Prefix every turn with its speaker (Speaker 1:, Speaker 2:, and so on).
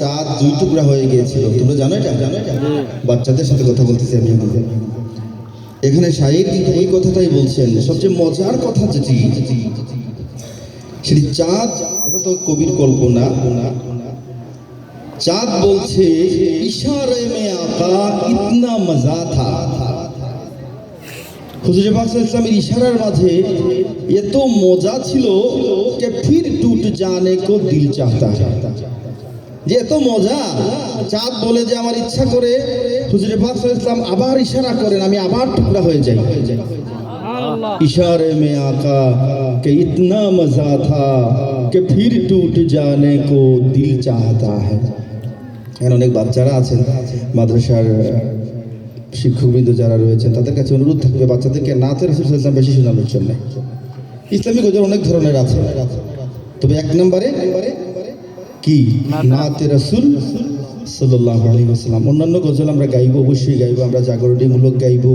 Speaker 1: চাঁদ দুই টুকরা হয়ে গিয়েছিল। তোমরা জানো এটা? জানো এটা। বাচ্চাদের সাথে কথা বলতেছি আমি আমাদের এখানে শাহির কিন্তু ওই কথাটাই বলছেন সবচেয়ে মজার কথা যেটি সেটি চাঁদ এটা তো কবির কল্পনা। চাঁদ বলছে ইশারে মে আকা ইতনা মজা থা। হুজুর পাক সাল্লাল্লাহু আলাইহি ইসলামের ইশারার মাঝে এত মজা ছিল যে ফির টুট জানে কো দিল চাহতা। যে এত মজা চাঁদ বলে যে আমার ইচ্ছা করে হুজুরে পাক ইসলাম আবার ইশারা করেন আমি আবার টুকরা হয়ে যাই। ইশারে মে আকা কে ইতনা মজা থা কে ফির টুট জানে কো দিল চাহতা হ্যাঁ অনেক বাচ্চারা আছেন মাদ্রাসার শিক্ষকবৃন্দ যারা রয়েছেন তাদের কাছে অনুরোধ থাকবে বাচ্চাদেরকে নাচের রসুল ইসলাম বেশি শোনানোর জন্য। ইসলামিক ওজন অনেক ধরনের আছে তবে এক নম্বরে কি? নাতে রাসুল সাল্লাহ আলী আসসালাম অন্যান্য গজল আমরা গাইব, অবশ্যই গাইব, আমরা জাগরণীমূলক গাইবো।